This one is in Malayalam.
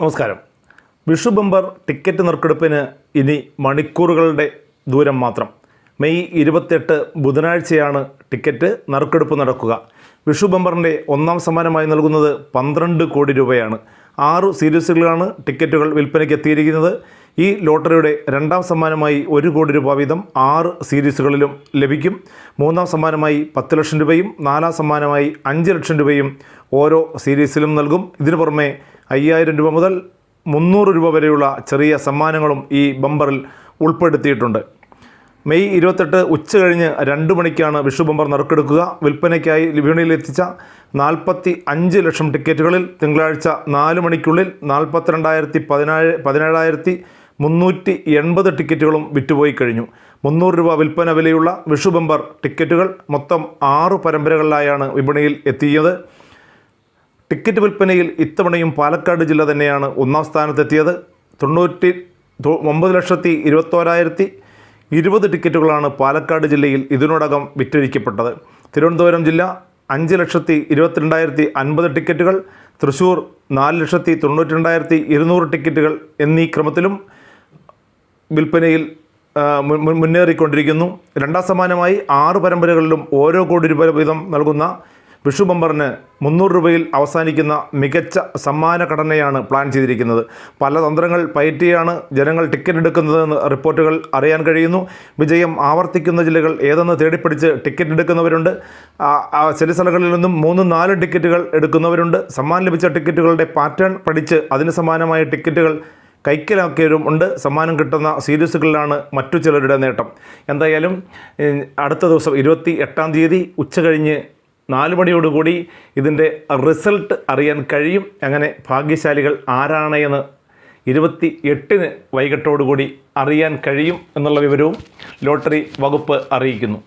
നമസ്കാരം. വിഷു ബമ്പർ ടിക്കറ്റ് നറുക്കെടുപ്പിന് ഇനി മണിക്കൂറുകളുടെ ദൂരം മാത്രം. മെയ് ഇരുപത്തെട്ട് ബുധനാഴ്ചയാണ് ടിക്കറ്റ് നറുക്കെടുപ്പ് നടക്കുക. വിഷു ബമ്പറിന്റെ ഒന്നാം സമ്മാനമായി നൽകുന്നത് പന്ത്രണ്ട് കോടി രൂപയാണ്. ആറു സീരീസുകളാണ് ടിക്കറ്റുകൾ വിൽപ്പനയ്ക്ക് എത്തിയിരിക്കുന്നത്. ഈ ലോട്ടറിയുടെ രണ്ടാം സമ്മാനമായി ഒരു കോടി രൂപ വീതം ആറ് സീരീസുകളിലും ലഭിക്കും. മൂന്നാം സമ്മാനമായി പത്ത് ലക്ഷം രൂപയും നാലാം സമ്മാനമായി അഞ്ച് ലക്ഷം രൂപയും ഓരോ സീരീസിലും നൽകും. ഇതിനു പുറമെ അയ്യായിരം രൂപ മുതൽ മുന്നൂറ് രൂപ വരെയുള്ള ചെറിയ സമ്മാനങ്ങളും ഈ ബമ്പറിൽ ഉൾപ്പെടുത്തിയിട്ടുണ്ട്. മെയ് ഇരുപത്തെട്ട് ഉച്ച കഴിഞ്ഞ് രണ്ട് മണിക്കാണ് വിഷു ബമ്പർ നറുക്കെടുക്കുക. വിൽപ്പനയ്ക്കായി വിപണിയിലെത്തിച്ച നാൽപ്പത്തി അഞ്ച് ലക്ഷം ടിക്കറ്റുകളിൽ തിങ്കളാഴ്ച നാല് മണിക്കുള്ളിൽ നാൽപ്പത്തിരണ്ടായിരത്തി പതിനേഴ് പതിനേഴായിരത്തി മുന്നൂറ്റി എൺപത് ടിക്കറ്റുകളും വിറ്റുപോയി കഴിഞ്ഞു. മുന്നൂറ് രൂപ വിൽപ്പന വിലയുള്ള വിഷു ബമ്പർ ടിക്കറ്റുകൾ മൊത്തം ആറ് പരമ്പരകളിലായാണ് വിപണിയിൽ എത്തിയത്. ടിക്കറ്റ് വിൽപ്പനയിൽ ഇത്തവണയും പാലക്കാട് ജില്ല തന്നെയാണ് ഒന്നാം സ്ഥാനത്തെത്തിയത്. തൊണ്ണൂറ്റി ഒമ്പത് ലക്ഷത്തി ഇരുപത്തോരായിരത്തി ഇരുപത് ടിക്കറ്റുകളാണ് പാലക്കാട് ജില്ലയിൽ ഇതിനോടകം വിറ്റഴിക്കപ്പെട്ടത്. തിരുവനന്തപുരം ജില്ല അഞ്ച് ലക്ഷത്തി ഇരുപത്തിരണ്ടായിരത്തി അൻപത് ടിക്കറ്റുകൾ തൃശ്ശൂർ നാല് ലക്ഷത്തി തൊണ്ണൂറ്റി രണ്ടായിരത്തി ഇരുന്നൂറ് ടിക്കറ്റുകൾ എന്നീ ക്രമത്തിലും വിൽപ്പനയിൽ മുന്നേറിക്കൊണ്ടിരിക്കുന്നു. രണ്ടാം സമ്മാനമായി ആറ് പരമ്പരകളിലും ഓരോ കോടി രൂപ വീതം നൽകുന്ന വിഷു ബമ്പറിന് മുന്നൂറ് രൂപയിൽ അവസാനിക്കുന്ന മികച്ച സമ്മാന ഘടനയാണ് പ്ലാൻ ചെയ്തിരിക്കുന്നത്. പല തന്ത്രങ്ങൾ പയറ്റിയാണ് ജനങ്ങൾ ടിക്കറ്റ് എടുക്കുന്നതെന്ന് റിപ്പോർട്ടുകൾ അറിയാൻ കഴിയുന്നു. വിജയം ആവർത്തിക്കുന്ന ജില്ലകൾ ഏതെന്ന് തേടിപ്പിടിച്ച് ടിക്കറ്റ് എടുക്കുന്നവരുണ്ട്. ചില സ്ഥലങ്ങളിൽ നിന്നും മൂന്ന് നാല് ടിക്കറ്റുകൾ എടുക്കുന്നവരുണ്ട്. സമ്മാനം ലഭിച്ച ടിക്കറ്റുകളുടെ പാറ്റേൺ പഠിച്ച് അതിന് സമാനമായ ടിക്കറ്റുകൾ കൈക്കലാക്കിയവരും ഉണ്ട്. സമ്മാനം കിട്ടുന്ന സീരീസുകളിലാണ് മറ്റു ചിലരുടെ നേട്ടം. എന്തായാലും അടുത്ത ദിവസം ഇരുപത്തി എട്ടാം തീയതി ഉച്ച കഴിഞ്ഞ് നാല് മണിയോടുകൂടി ഇതിന്റെ റിസൾട്ട് അറിയാൻ കഴിയും. അങ്ങനെ ഭാഗ്യശാലികൾ ആരാണ് എന്ന് ഇരുപത്തി എട്ടിന് വൈകിട്ടോടുകൂടി അറിയാൻ കഴിയും എന്നുള്ള വിവരവും ലോട്ടറി വകുപ്പ് അറിയിക്കുന്നു.